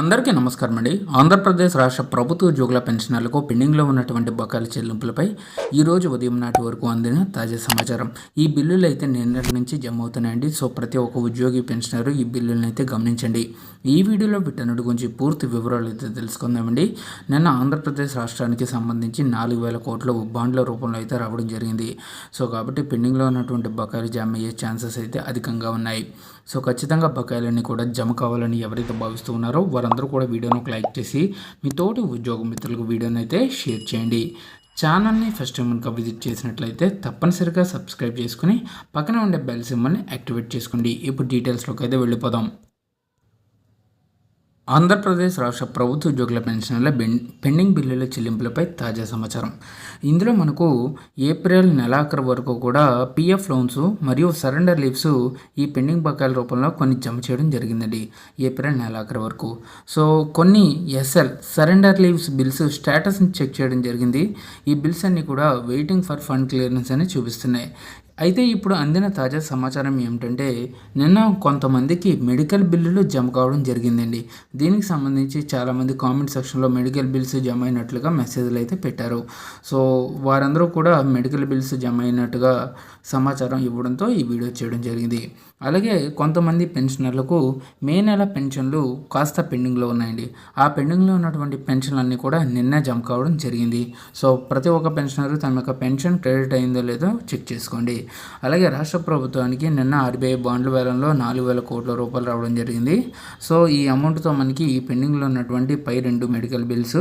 అందరికీ నమస్కారం అండి. ఆంధ్రప్రదేశ్ రాష్ట్ర ప్రభుత్వ ఉద్యోగుల పెన్షనర్లకు పెండింగ్లో ఉన్నటువంటి బకాయిల చెల్లింపులపై ఈరోజు ఉదయం నాటి వరకు అందిన తాజా సమాచారం. ఈ బిల్లులు అయితే నిన్నటి నుంచి జమ అవుతున్నాయండి సో ప్రతి ఒక్క ఉద్యోగి పెన్షనర్ ఈ బిల్లులను అయితే గమనించండి. ఈ వీడియోలో వీటన్నిటి గురించి పూర్తి వివరాలు అయితే తెలుసుకుందామండి. నిన్న ఆంధ్రప్రదేశ్ రాష్ట్రానికి సంబంధించి నాలుగు వేల కోట్ల బాండ్ల రూపంలో అయితే రావడం జరిగింది. సో కాబట్టి పెండింగ్లో ఉన్నటువంటి బకాయిలు జమ అయ్యే ఛాన్సెస్ అయితే అధికంగా ఉన్నాయి. సో ఖచ్చితంగా బకాయిలన్నీ కూడా జమ కావాలని ఎవరైతే భావిస్తూ ఉన్నారో వారందరూ కూడా వీడియోను ఒక లైక్ చేసి మీ తోటి ఉద్యోగ మిత్రులకు వీడియోని అయితే షేర్ చేయండి. ఛానల్ని ఫస్ట్ టైం కనుక విజిట్ చేసినట్లయితే తప్పనిసరిగా సబ్స్క్రైబ్ చేసుకుని పక్కన ఉండే బెల్ సింబల్ని యాక్టివేట్ చేసుకోండి. ఇప్పుడు డీటెయిల్స్లోకి అయితే వెళ్ళిపోదాం. ఆంధ్రప్రదేశ్ రాష్ట్ర ప్రభుత్వ ఉద్యోగుల పెన్షన్ల పెండింగ్ బిల్లుల చెల్లింపులపై తాజా సమాచారం. ఇందులో మనకు ఏప్రిల్ నెలాఖరు వరకు కూడా పిఎఫ్ లోన్స్ మరియు సరెండర్ లీవ్స్ ఈ పెండింగ్ బకాయిల రూపంలో కొన్ని జమ చేయడం జరిగిందండి ఏప్రిల్ నెలాఖరు వరకు. సో కొన్ని ఎస్ఎల్ సరెండర్ లీవ్స్ బిల్స్ స్టేటస్ని చెక్ చేయడం జరిగింది. ఈ బిల్స్ అన్నీ కూడా వెయిటింగ్ ఫర్ ఫండ్ క్లియరెన్స్ అని చూపిస్తున్నాయి. అయితే ఇప్పుడు అందిన తాజా సమాచారం ఏమిటంటే నిన్న కొంతమందికి మెడికల్ బిల్లులు జమ కావడం జరిగిందండి. దీనికి సంబంధించి చాలామంది కామెంట్ సెక్షన్లో మెడికల్ బిల్స్ జమ అయినట్లుగా మెసేజ్లు అయితే పెట్టారు. సో వారందరూ కూడా మెడికల్ బిల్స్ జమ అయినట్టుగా సమాచారం ఇవ్వడంతో ఈ వీడియో చేయడం జరిగింది. అలాగే కొంతమంది పెన్షనర్లకు మే నెల పెన్షన్లు కాస్త పెండింగ్లో ఉన్నాయండి. ఆ పెండింగ్లో ఉన్నటువంటి పెన్షన్లన్నీ కూడా నిన్న జమ కావడం జరిగింది. సో ప్రతి ఒక్క పెన్షనర్ తమ యొక్క పెన్షన్ క్రెడిట్ అయిందో లేదో చెక్ చేసుకోండి. అలాగే రాష్ట్ర ప్రభుత్వానికి నిన్న ఆర్బీఐ బాండ్ల వేలంలో నాలుగు వేల కోట్ల రూపాయలు రావడం జరిగింది. సో ఈ అమౌంట్తో మనకి ఈ పెండింగ్లో ఉన్నటువంటి పై రెండు మెడికల్ బిల్స్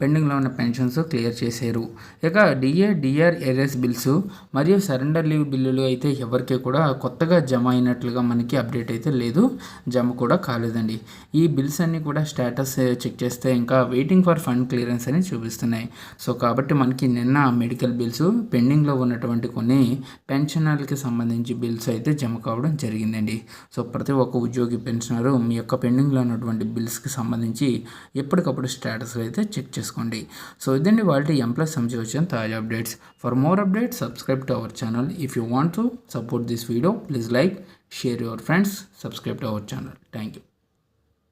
పెండింగ్లో ఉన్న పెన్షన్స్ క్లియర్ చేశారు. ఇక డిఏ డిఆర్ ఎర్ఎస్ బిల్స్ మరియు సరెండర్ లీవ్ బిల్లులు అయితే ఎవరికి కూడా కొత్తగా జమ అయినట్లుగా మనకి అప్డేట్ అయితే లేదు. జమ కూడా కాలేదండి. ఈ బిల్స్ అన్నీ కూడా స్టేటస్ చెక్ చేస్తే ఇంకా వెయిటింగ్ ఫర్ ఫండ్ క్లియరెన్స్ అని చూపిస్తున్నాయి. సో కాబట్టి మనకి నిన్న మెడికల్ బిల్స్ పెండింగ్లో ఉన్నటువంటి కొన్ని పెన్షనర్లకి సంబంధించి బిల్స్ అయితే జమ కావడం జరిగిందండి. సో ప్రతి ఒక్క ఉద్యోగి పెన్షనరు మీ యొక్క పెండింగ్లో ఉన్నటువంటి బిల్స్కి సంబంధించి ఎప్పటికప్పుడు స్టేటస్ అయితే చెక్ చేసుకోండి. సో ఇదండి వాళ్ళ ఎంప్లాయ్ సంబంధించి వచ్చిన తాజా updates. For more updates subscribe to our channel. If you want to support this video please like share your friends subscribe to our channel. Thank you